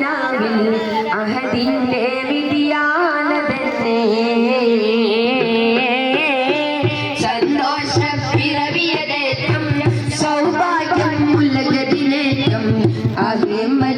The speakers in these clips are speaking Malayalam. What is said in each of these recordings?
നിലാവിൽ അഹദിന്റെ വിധിയാണ് തന്നെ സന്തോഷപ്പിറവിയതേറ്റം സൗഭാഗ്യം ഉലകതിനേറ്റം അഹിമ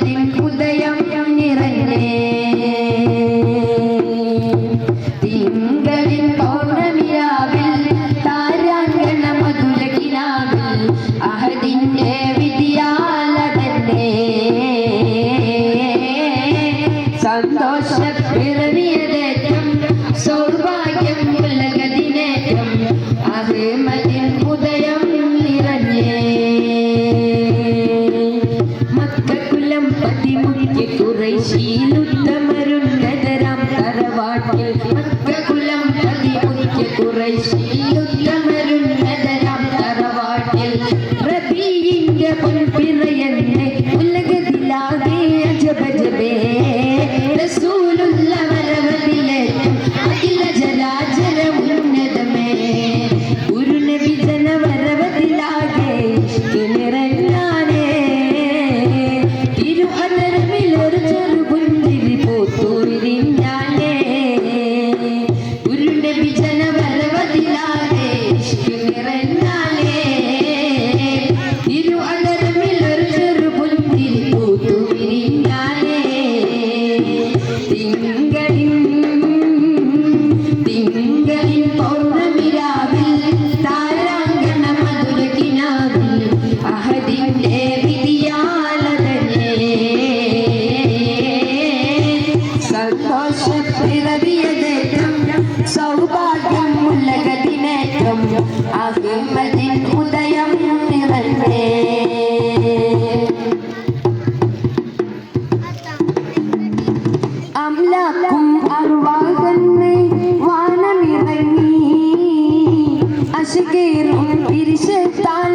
പിറവിയതേറ്റം സൗഭാഗ്യമുള്ള ഗതിനേറ്റം അഹേമതിൻ ഉദയം നിറഞ്ഞേ. മക്കക്കുലം പതിമുഖ്യ കുറൈശീലുത്തമരുന്നതരാം തറവാട്ടിൽ. മക്കക്കുലം പതിമുഖ്യ കുറൈശീലുത്തമരുന്നതരാം തറവാട്ടിൽ. റബീയിന്റെ പൊൻപിറയെന്ന അഖ്ലാഖും അർവാഹെന്ന് വാനമിറങ്ങി. അശകേറും തിരിച്ചെത്താൻ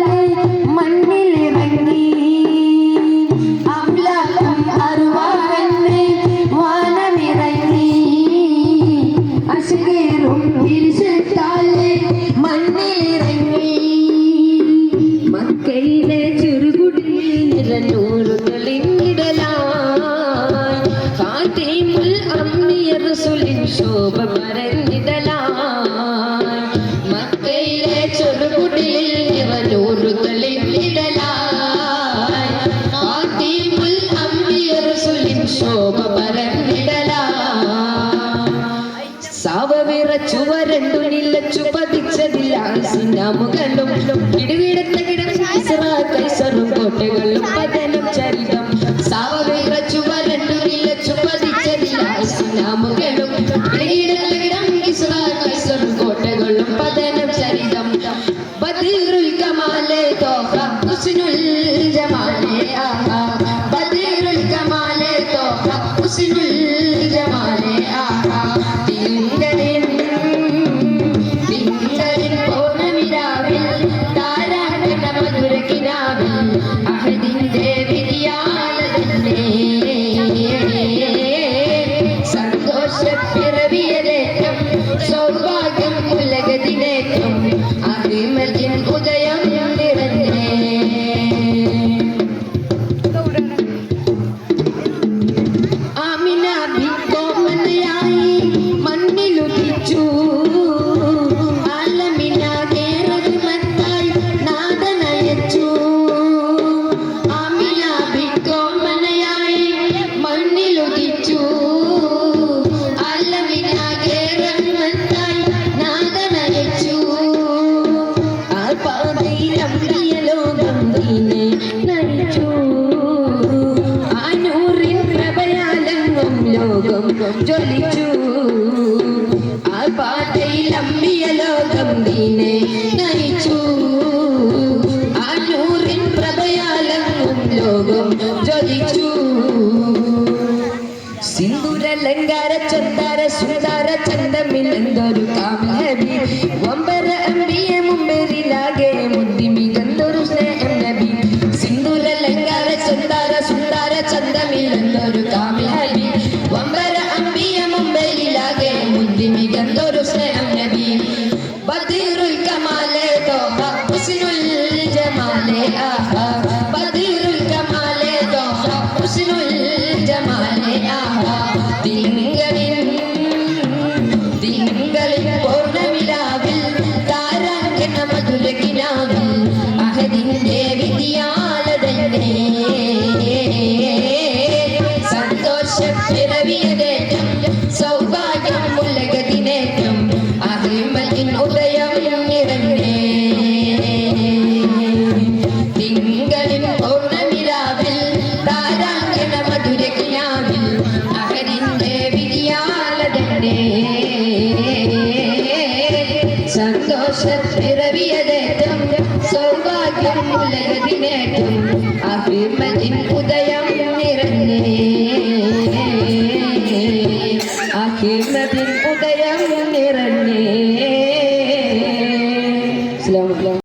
papá. ജ്വലിച്ചു ആ പാതയിൽ അമ്മിയ ലോകം നീനെ നയിച്ചു. ആ നൂറിൻ പ്രഭയാലും ലോകം ജ്വലിച്ചു. സിന്ദൂരലങ്കാര ചന്ദാര സുന്ദാര ചന്ദമില്ലെന്തൊരു കാമഹബി ഒമ്പര അമ്പിയ മുമ്പരി സൗഭാഗ്യം ഉലകത്തിനേറ്റം അറിയുമ്പോൾ ഉദയം വിദ്യാലതന്നെ സന്തോഷ പിറവിയതേറ്റം സൗഭാഗ്യം ഉലകതിനേറ്റം നിറഞ്ഞേ